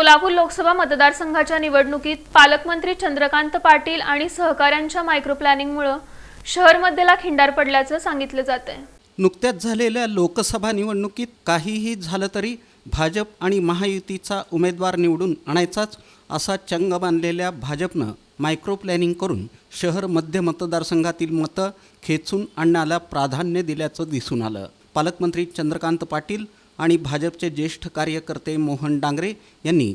सोलापूर लोकसभा मतदारसंघाच्या निवडणुकीत पालकमंत्री चंद्रकांत पाटील आणि सहकाऱ्यांच्या मायक्रो प्लॅनिंगमुळे शहरमध्येला खिंडार पडल्याचं सांगितलं जात आहे नुकत्याच झालेल्या लोकसभा निवडणुकीत काहीही झालं तरी भाजप आणि महायुतीचा उमेदवार निवडून आणायचाच असा चंग बांधलेल्या भाजपनं मायक्रो प्लॅनिंग करून शहर मध्य मतदारसंघातील मतं खेचून आणण्याला प्राधान्य दिल्याचं दिसून आलं. पालकमंत्री चंद्रकांत पाटील आणि भाजपचे ज्येष्ठ कार्यकर्ते मोहन डांगरे यांनी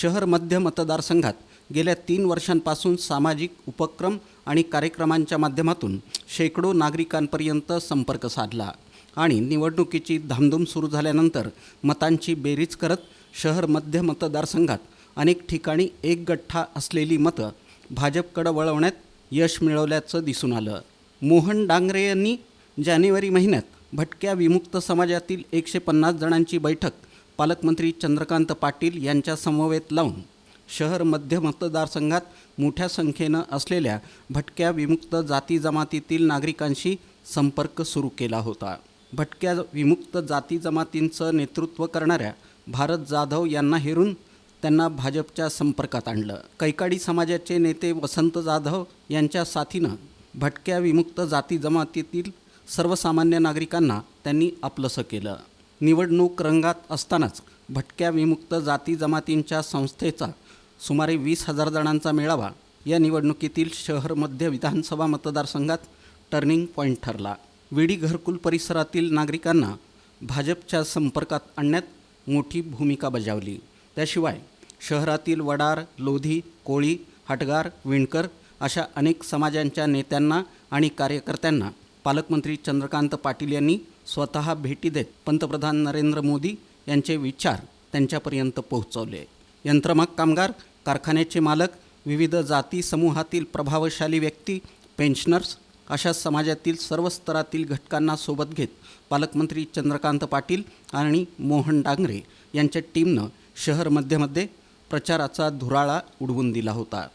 शहर मध्य मतदारसंघात गेल्या तीन वर्षांपासून सामाजिक उपक्रम आणि कार्यक्रमांच्या माध्यमातून शेकडो नागरिकांपर्यंत संपर्क साधला आणि निवडणुकीची धामधूम सुरू झाल्यानंतर मतांची बेरीज करत शहर मध्य मतदारसंघात अनेक ठिकाणी एक गठ्ठा असलेली मतं भाजपकडं वळवण्यात यश मिळवल्याचं दिसून आलं. मोहन डांगरे यांनी जानेवारी महिन्यात भटक्या विमुक्त समाजातील एकशे पन्नास जणांची बैठक पालकमंत्री चंद्रकांत पाटील यांच्या समवेत लावून शहर मध्य मतदारसंघात मोठ्या संख्येनं असलेल्या भटक्या विमुक्त जाती जमातीतील नागरिकांशी संपर्क सुरू केला होता. भटक्या विमुक्त जाती जमातींचं नेतृत्व करणाऱ्या भारत जाधव यांना हेरून त्यांना भाजपच्या संपर्कात आणलं. कैकाडी समाजाचे नेते वसंत जाधव यांच्या साथीनं भटक्या विमुक्त जाती जमातीतील सर्वसामान्य नागरिकांना त्यांनी आपलंसं केलं. निवडणूक रंगात असतानाच भटक्या विमुक्त जाती जमातींच्या संस्थेचा सुमारे वीस हजार जणांचा मेळावा या निवडणुकीतील शहर मध्य विधानसभा मतदारसंघात टर्निंग पॉईंट ठरला. विडी घरकुल परिसरातील नागरिकांना भाजपच्या संपर्कात आणण्यात मोठी भूमिका बजावली. त्याशिवाय शहरातील वडार लोधी कोळी हटगार विणकर अशा अनेक समाजांच्या नेत्यांना आणि कार्यकर्त्यांना पालकमंत्री चंद्रकांत पाटील यांनी स्वतः भेटी देत पंतप्रधान नरेंद्र मोदी यांचे विचार त्यांच्यापर्यंत पोहोचवले. यंत्रमाग कामगार कारखान्याचे मालक विविध जाती समूहातील प्रभावशाली व्यक्ती पेन्शनर्स अशा समाजातील सर्व स्तरातील घटकांना सोबत घेत पालकमंत्री चंद्रकांत पाटील आणि मोहन डांगरे यांच्या टीमनं शहर मध्यमध्ये प्रचाराचा धुराळा उडवून दिला होता.